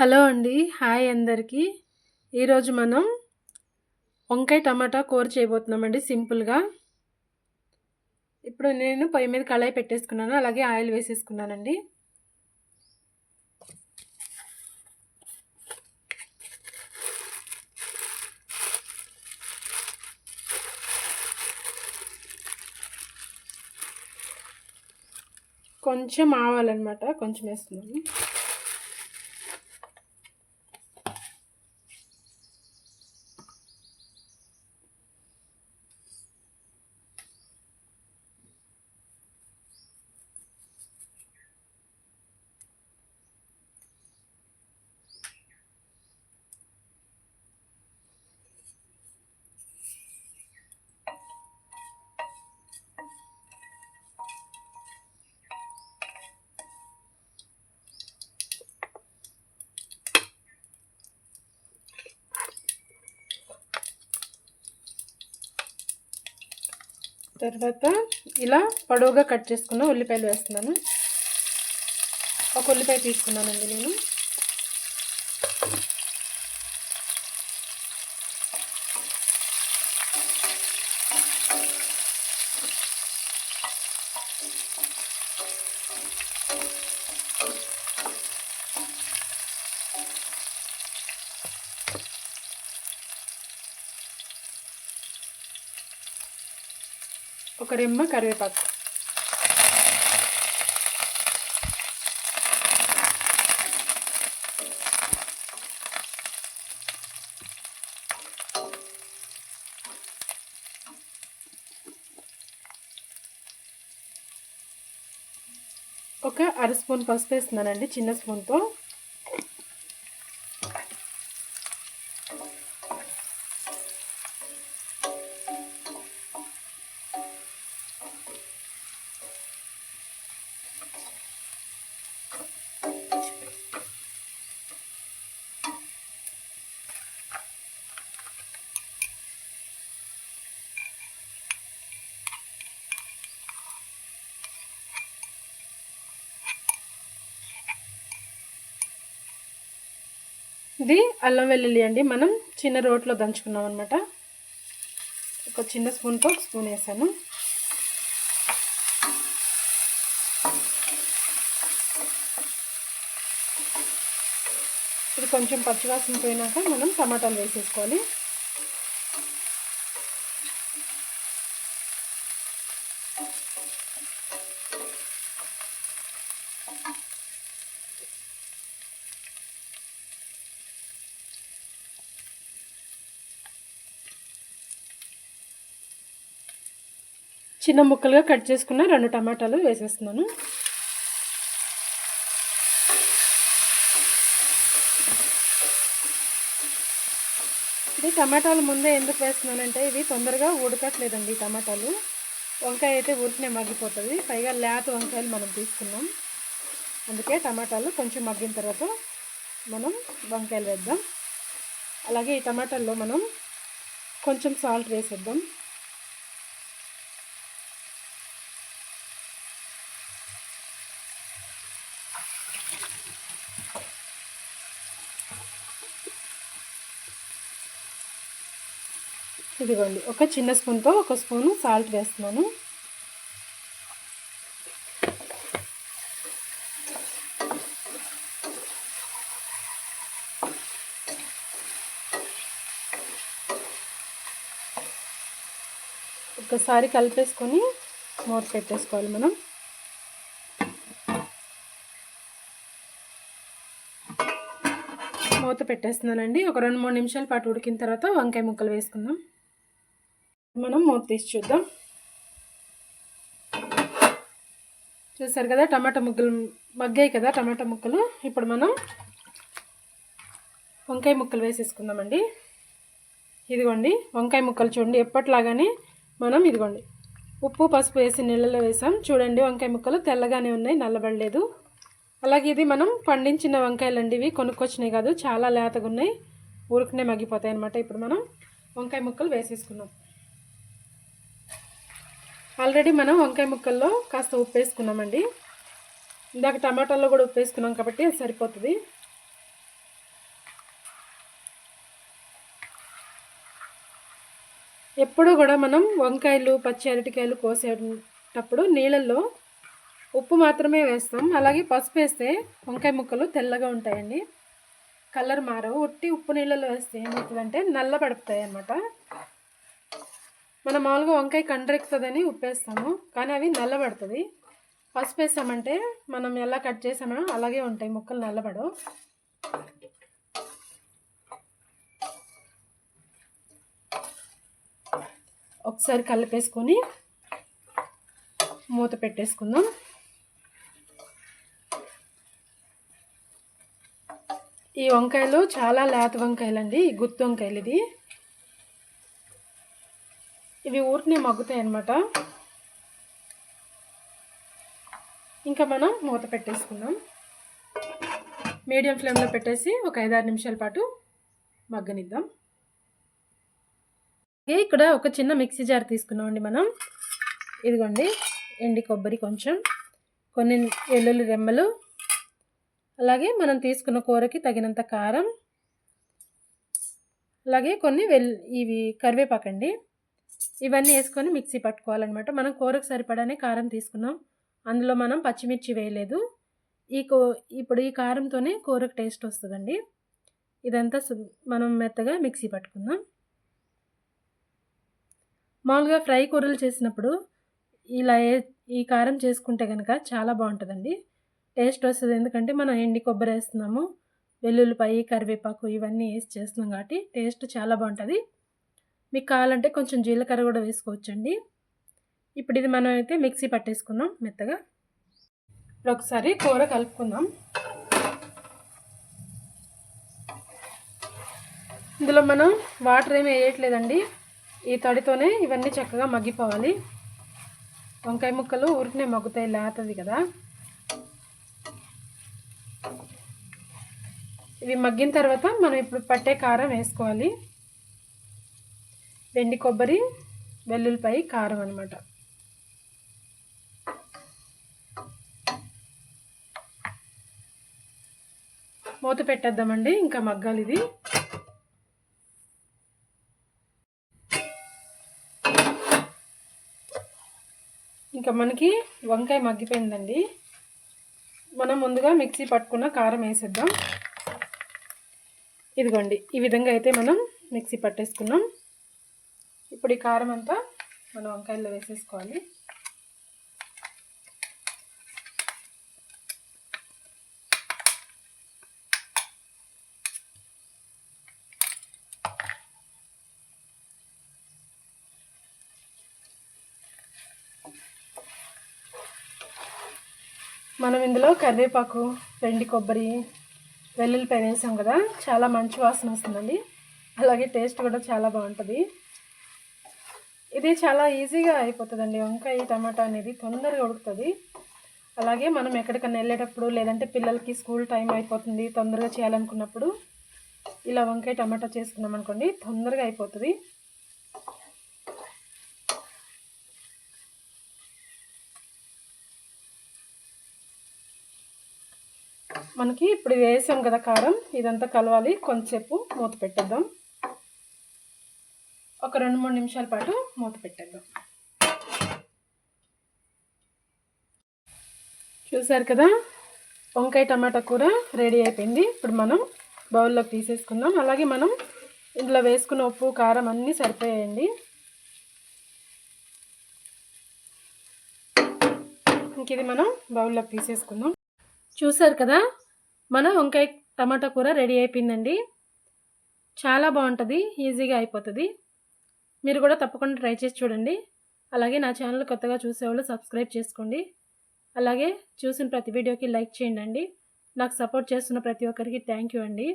Hello అండి. Hi అందరికీ. ఈరోజు మనం వంకాయ టమాటా కూర చేయబోతున్నామండి సింపుల్గా. ఇప్పుడు నేను పొయ్యి మీద కళాయి పెట్టేసుకున్నాను. అలాగే ఆయిల్ వేసేసుకున్నానండి. కొంచెం ఆవాలన్నమాట. కొంచెం వేస్తున్నాను. తర్వాత ఇలా పొడవుగా కట్ చేసుకున్న ఉల్లిపాయలు వేస్తున్నాను. ఒక ఉల్లిపాయ తీసుకున్నానండి నేను. ఒక రెమ్మ కరివేపాకు. ఒక అర స్పూన్ పసుపు వేస్తున్నానండి చిన్న స్పూన్తో. ఇది అల్లం వెల్లుల్లి అండి. మనం చిన్న రోట్లో దంచుకున్నాం అనమాట ఒక చిన్న స్పూన్తో ఒక స్పూన్ వేసాను. ఇది కొంచెం పచ్చివాసన పోయినాక మనం టమాటాలు వేసేసుకోవాలి. చిన్న ముక్కలుగా కట్ చేసుకున్న రెండు టమాటాలు వేసేస్తున్నాను. ఇది టమాటాలు ముందే ఎందుకు వేస్తున్నానంటే ఇవి తొందరగా ఉడకట్లేదండి టమాటాలు. వంకాయ అయితే ఉరికినే మగ్గిపోతుంది. పైగా లేత వంకాయలు మనం తీసుకున్నాం. అందుకే టమాటాలు కొంచెం మగ్గిన తర్వాత మనం వంకాయలు వేద్దాం. అలాగే ఈ టమాటాల్లో మనం కొంచెం సాల్ట్ వేసేద్దాం. ఇదిగోండి ఒక చిన్న స్పూన్తో ఒక స్పూను సాల్ట్ వేస్తున్నాను. ఒకసారి కలిపేసుకొని మూత పెట్టేసుకోవాలి మనం. మూత పెట్టేస్తున్నానండి. ఒక రెండు మూడు నిమిషాల పాటు ఉడికిన తర్వాత వంకాయ ముక్కలు వేసుకుందాం. మనం మూత తీసి చూద్దాం. చూసారు కదా టమాటా ముక్కలు మగ్గాయి కదా టమాటా ముక్కలు. ఇప్పుడు మనం వంకాయ ముక్కలు వేసేసుకుందామండి. ఇదిగోండి వంకాయ ముక్కలు చూడండి ఎప్పట్లాగానే మనం ఇదిగోండి. ఉప్పు పసుపు వేసి నీళ్ళలో వేసాం. చూడండి వంకాయ ముక్కలు తెల్లగానే ఉన్నాయి నల్లబడలేదు. అలాగే ఇది మనం పండించిన వంకాయలు అండి ఇవి కొనుక్కొచ్చినాయి కాదు చాలా లేతగా ఉన్నాయి ఊరికనే మగ్గిపోతాయి అనమాట ఇప్పుడు మనం వంకాయ ముక్కలు వేసేసుకున్నాం ఆల్రెడీ మనం వంకాయ ముక్కల్లో కాస్త ఉప్పు వేసుకున్నామండి. ఇందాక టమాటాల్లో కూడా ఉప్పు వేసుకున్నాం కాబట్టి అది సరిపోతుంది. ఎప్పుడూ కూడా మనం వంకాయలు పచ్చి అరటికాయలు కోసేటప్పుడు నీళ్ళల్లో ఉప్పు మాత్రమే వేస్తాం. అలాగే పసుపు వేస్తే వంకాయ ముక్కలు తెల్లగా ఉంటాయండి. కలర్ మారవు. ఉట్టి ఉప్పు నీళ్ళలో వేస్తే ఏమవుతుందంటే నల్ల పడుపుతాయి అన్నమాట మనం మామూలుగా వంకాయ కండ్రెక్కుతుందని ఉప్పేస్తాము కానీ అవి నల్లబడుతుంది. పసుపు వేసామంటే మనం ఎలా కట్ చేసామో అలాగే ఉంటాయి ముక్కలు నల్లబడవు. ఒకసారి కలిపేసుకొని మూత పెట్టేసుకుందాం. ఈ వంకాయలు చాలా లేత వంకాయలు అండి ఈ గుత్తి వంకాయలు ఇది. ఇవి ఊరినే మగ్గుతాయి అన్నమాట ఇంకా మనం మూత పెట్టేసుకుందాం. మీడియం ఫ్లేమ్లో పెట్టేసి ఒక ఐదారు నిమిషాల పాటు మగ్గనిద్దాం. ఇక్కడ ఒక చిన్న మిక్సీ జార్ తీసుకున్నామండి మనం. ఇదిగోండి ఎండి కొబ్బరి కొంచెం కొన్ని వెల్లుల్లి రెమ్మలు. అలాగే మనం తీసుకున్న కూరకి తగినంత కారం. అలాగే కొన్ని వెల్ ఇవి కరివేపాకండి. ఇవన్నీ వేసుకొని మిక్సీ పట్టుకోవాలన్నమాట. మనం కూరకు సరిపడానే కారం తీసుకున్నాం. అందులో మనం పచ్చిమిర్చి వేయలేదు. ఈ కో ఇప్పుడు ఈ కారంతోనే కూరకు టేస్ట్ వస్తుందండి. ఇదంతా మనం మెత్తగా మిక్సీ పట్టుకుందాం. మామూలుగా ఫ్రై కూరలు చేసినప్పుడు ఇలా ఈ కారం చేసుకుంటే కనుక చాలా బాగుంటుందండి. టేస్ట్ వస్తుంది. ఎందుకంటే మనం ఎండి కొబ్బరి వేస్తున్నాము వెల్లుల్లిపాయ కరివేపాకు ఇవన్నీ వేసి చేస్తున్నాం కాబట్టి టేస్ట్ చాలా బాగుంటుంది. మీకు కావాలంటే కొంచెం జీలకర్ర కూడా వేసుకోవచ్చండి. ఇప్పుడు ఇది మనం అయితే మిక్సీ పట్టేసుకుందాం మెత్తగా. ఇప్పుడు ఒకసారి కూర కలుపుకుందాం. ఇందులో మనం వాటర్ ఏమి వేయట్లేదండి. ఈ తడితోనే ఇవన్నీ చక్కగా మగ్గిపోవాలి. వంకాయ ముక్కలు ఊరికనే మగ్గుతాయి లేతది కదా. ఇవి మగ్గిన తర్వాత మనం ఇప్పుడు పట్టే కారం వేసుకోవాలి. వెండి కొబ్బరి వెల్లుల్లిపాయ కారం అనమాట మూత పెట్టేద్దామండి ఇంకా మగ్గాలి ఇది. ఇంకా మనకి వంకాయ మగ్గిపోయిందండి. మనం ముందుగా మిక్సీ పట్టుకున్న కారం వేసేద్దాం. ఇదిగోండి ఈ విధంగా అయితే మనం మిక్సీ పట్టేసుకున్నాం. ఇప్పుడు ఈ కారం అంతా మనం వంకాయల్లో వేసేసుకోవాలి. మనం ఇందులో కరివేపాకు వెండి కొబ్బరి వెల్లుల్లిపాయ వేసాం కదా చాలా మంచి వాసన వస్తుందండి. అలాగే టేస్ట్ కూడా చాలా బాగుంటుంది. ఇది చాలా ఈజీగా అయిపోతుందండి. వంకాయ టమాటా అనేది తొందరగా ఉడుకుతుంది. అలాగే మనం ఎక్కడికన్నా వెళ్ళేటప్పుడు లేదంటే పిల్లలకి స్కూల్ టైం అయిపోతుంది తొందరగా చేయాలనుకున్నప్పుడు ఇలా వంకాయ టమాటా చేసుకున్నాం అనుకోండి తొందరగా అయిపోతుంది. మనకి ఇప్పుడు వేసాం కదా కారం ఇదంతా కలవాలి. కొంచెంసేపు మూత పెట్టేద్దాం. ఒక రెండు మూడు నిమిషాల పాటు మూత పెట్టేద్దాం. చూసారు కదా? వంకాయ టమాటా కూర రెడీ అయిపోయింది. ఇప్పుడు మనం బౌల్లోకి తీసేసుకుందాం. అలాగే మనం ఇందులో వేసుకున్న ఉప్పు కారం అన్నీ సరిపోయాయండి. ఇంక ఇది మనం బౌల్లోకి తీసేసుకుందాం. చూసారు కదా? మన వంకాయ టమాటా కూర రెడీ అయిపోయిందండి. చాలా బాగుంటుంది ఈజీగా అయిపోతుంది. మీరు కూడా తప్పకుండా ట్రై చేసి చూడండి. అలాగే నా ఛానల్ కొత్తగా చూసేవాళ్ళు సబ్స్క్రైబ్ చేసుకోండి. అలాగే చూసిన ప్రతి వీడియోకి లైక్ చేయండి నాకు సపోర్ట్ చేస్తున్న ప్రతి ఒక్కరికి థ్యాంక్ యూ అండి.